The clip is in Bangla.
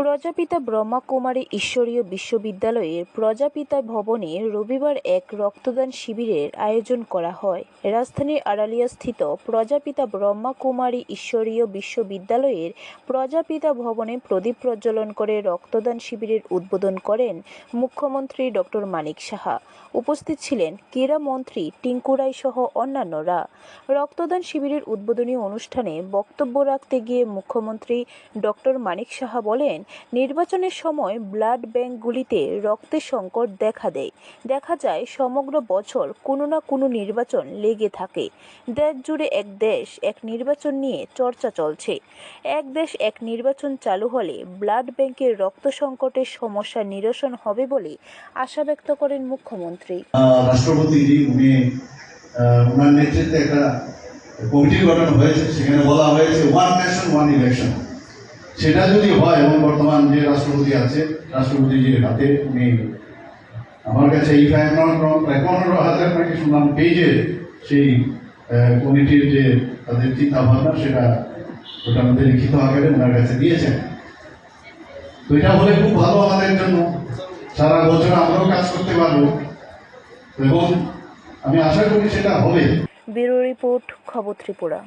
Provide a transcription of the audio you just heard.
প্রজাপিতা ব্রহ্মাকুমারী ঈশ্বরীয় বিশ্ববিদ্যালয়ের প্রজাপিতা ভবনে রবিবার এক রক্তদান শিবিরের আয়োজন করা হয়। রাজধানীর আড়ালিয়াস্থিত প্রজাপিতা ব্রহ্মাকুমারী ঈশ্বরীয় বিশ্ববিদ্যালয়ের প্রজাপিতা ভবনে প্রদীপ প্রজ্বলন করে রক্তদান শিবিরের উদ্বোধন করেন মুখ্যমন্ত্রী ডক্টর মানিক সাহা। উপস্থিত ছিলেন ক্রীড়া মন্ত্রী টিঙ্কু রায় সহ অন্যান্যরা। রক্তদান শিবিরের উদ্বোধনী অনুষ্ঠানে বক্তব্য রাখতে গিয়ে মুখ্যমন্ত্রী ডক্টর মানিক সাহা বলেন নির্বাচনের সময় ব্লাড ব্যাংকগুলিতে রক্তের সংকট দেখা দেয়। দেখা যায় সমগ্র বছর কোনো না কোনো নির্বাচন লেগে থাকে। দেশ জুড়ে এক দেশ এক নির্বাচন নিয়ে চর্চা চলছে। এক দেশ এক নির্বাচন চালু হলে ব্লাড ব্যাংকের রক্ত সংকটের সমস্যা নিরসন হবে বলে আশা ব্যক্ত করেন মুখ্যমন্ত্রী। রাষ্ট্রপতি কমিটি গঠন হয়েছে। সেখানে বলা হয়েছে ওয়ান নেশন ওয়ান ইলেকশন সেটা যদি হয়, এবং বর্তমান যে রাষ্ট্রপতি আছে রাষ্ট্রপতি যে হাতে উনি আমার কাছে এই পনেরো হাজার নাকি শুনলাম পেজের সেই কমিটির যে তাদের চিন্তা ভাবনা সেটা ওটা আমাদের লিখিত আকারে ওনার কাছে দিয়েছেন। তো এটা হলে খুব ভালো আমাদের জন্য। সারা বছর আমরাও কাজ করতে পারব। এবং আমি আশা করি সেটা হবে। ব্যুরো রিপোর্ট, খবর ত্রিপুরা।